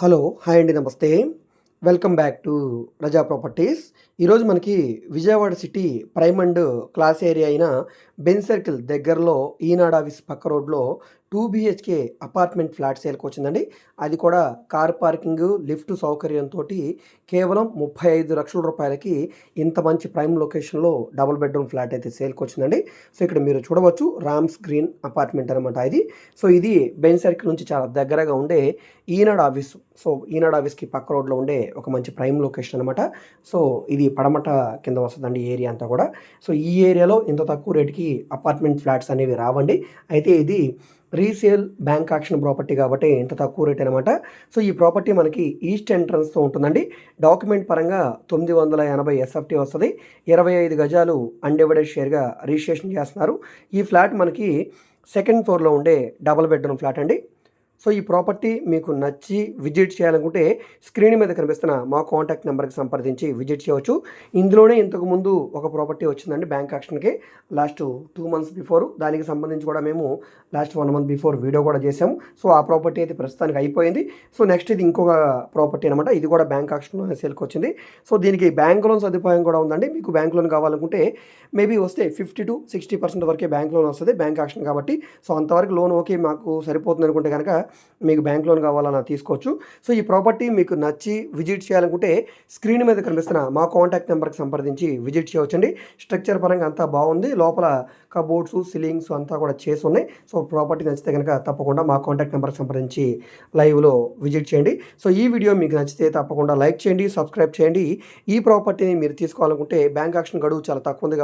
Hello hi అండి నమస్తే. Welcome back to Raza properties. ఈరోజు మనకి Vijayawada city prime and class area అయిన బెన్ సర్కిల్ దగ్గరలో ఈనాడు ఆఫీస్ పక్క రోడ్లో టూ బిహెచ్కే అపార్ట్మెంట్ ఫ్లాట్ సేల్కి వచ్చిందండి. అది కూడా కార్ పార్కింగ్ లిఫ్ట్ సౌకర్యంతో కేవలం ముప్పై ఐదు లక్షల రూపాయలకి ఇంత మంచి ప్రైమ్ లొకేషన్లో డబుల్ బెడ్రూమ్ ఫ్లాట్ అయితే సేల్కి వచ్చిందండి. సో ఇక్కడ మీరు చూడవచ్చు రామ్స్ గ్రీన్ అపార్ట్మెంట్ అనమాట ఇది. సో ఇది బెన్ సర్కిల్ నుంచి చాలా దగ్గరగా ఉండే ఈనాడు ఆఫీస్ సో ఈనాడు ఆఫీస్కి పక్క రోడ్లో ఉండే ఒక మంచి ప్రైమ్ లొకేషన్ అనమాట సో ఇది పడమట కింద వస్తుందండి ఏరియా అంతా కూడా. సో ఈ ఏరియాలో ఇంత తక్కువ రేటుకి అపార్ట్మెంట్ ఫ్లాట్స్ అనేవి రావండి. అయితే ఇది రీసేల్ బ్యాంక్ ఆక్షన్ ప్రాపర్టీ కాబట్టి ఇంత తక్కువ రేట్ అనమాట సో ఈ ప్రాపర్టీ మనకి ఈస్ట్ ఎంట్రన్స్తో ఉంటుందండి. డాక్యుమెంట్ పరంగా తొమ్మిది వందల ఎనభై ఎస్ఎఫ్టీ వస్తుంది. ఇరవై ఐదు గజాలు అన్డివైడెడ్ షేర్గా రిజిస్ట్రేషన్ చేస్తున్నారు. ఈ ఫ్లాట్ మనకి సెకండ్ ఫ్లోర్లో ఉండే డబుల్ బెడ్రూమ్ ఫ్లాట్ అండి. సో ఈ ప్రాపర్టీ మీకు నచ్చి విజిట్ చేయాలనుకుంటే స్క్రీన్ మీద కనిపిస్తున్న మా కాంటాక్ట్ నెంబర్కి సంప్రదించి విజిట్ చేయవచ్చు. ఇందులోనే ఇంతకుముందు ఒక ప్రాపర్టీ వచ్చిందండి బ్యాంక్ యాక్షన్కి లాస్ట్ టూ మంత్స్ బిఫోర్. దానికి సంబంధించి కూడా మేము last one month before video కూడా చేసాము సో ఆ ప్రాపర్టీ అయితే ప్రస్తుతానికి అయిపోయింది. సో నెక్స్ట్ ఇది ఇంకొక ప్రాపర్టీ అనమాట ఇది కూడా బ్యాంక్ ఆక్షన్లో సేల్కి వచ్చింది. సో దీనికి బ్యాంక్ లోన్ సదుపాయం కూడా ఉందండి. మీకు బ్యాంక్ లోన్ కావాలనుకుంటే మేబీ వస్తే ఫిఫ్టీ టు సిక్స్టీ పర్సెంట్ వరకే బ్యాంక్ లోన్ వస్తుంది. బ్యాంక్ ఆక్షన్ కాబట్టి. సో అంతవరకు లోన్ ఓకే మాకు సరిపోతుంది అనుకుంటే కనుక మీకు బ్యాంక్ లోన్ కావాలన్నా తీసుకోవచ్చు. సో ఈ ప్రాపర్టీ మీకు నచ్చి విజిట్ చేయాలనుకుంటే స్క్రీన్ మీద కనిపిస్తున్న మా కాంటాక్ట్ నెంబర్కి సంప్రదించి విజిట్ చేయవచ్చండి. స్ట్రక్చర్ పరంగా అంతా బాగుంది. లోపల కబోర్డ్స్ సీలింగ్స్ అంతా కూడా చేసి ఉన్నాయి. సో ప్రాపర్టీ నచ్చితే కనుక తప్పకుండా మా కాంటాక్ట్ నెంబర్కి సంప్రదించి లైవ్లో విజిట్ చేయండి. సో ఈ వీడియో మీకు నచ్చితే తప్పకుండా లైక్ చేయండి సబ్స్క్రైబ్ చేయండి. ఈ ప్రాపర్టీని మీరు తీసుకోవాలనుకుంటే బ్యాంక్ ఆక్షన్ గడువు చాలా తక్కువ ఉంది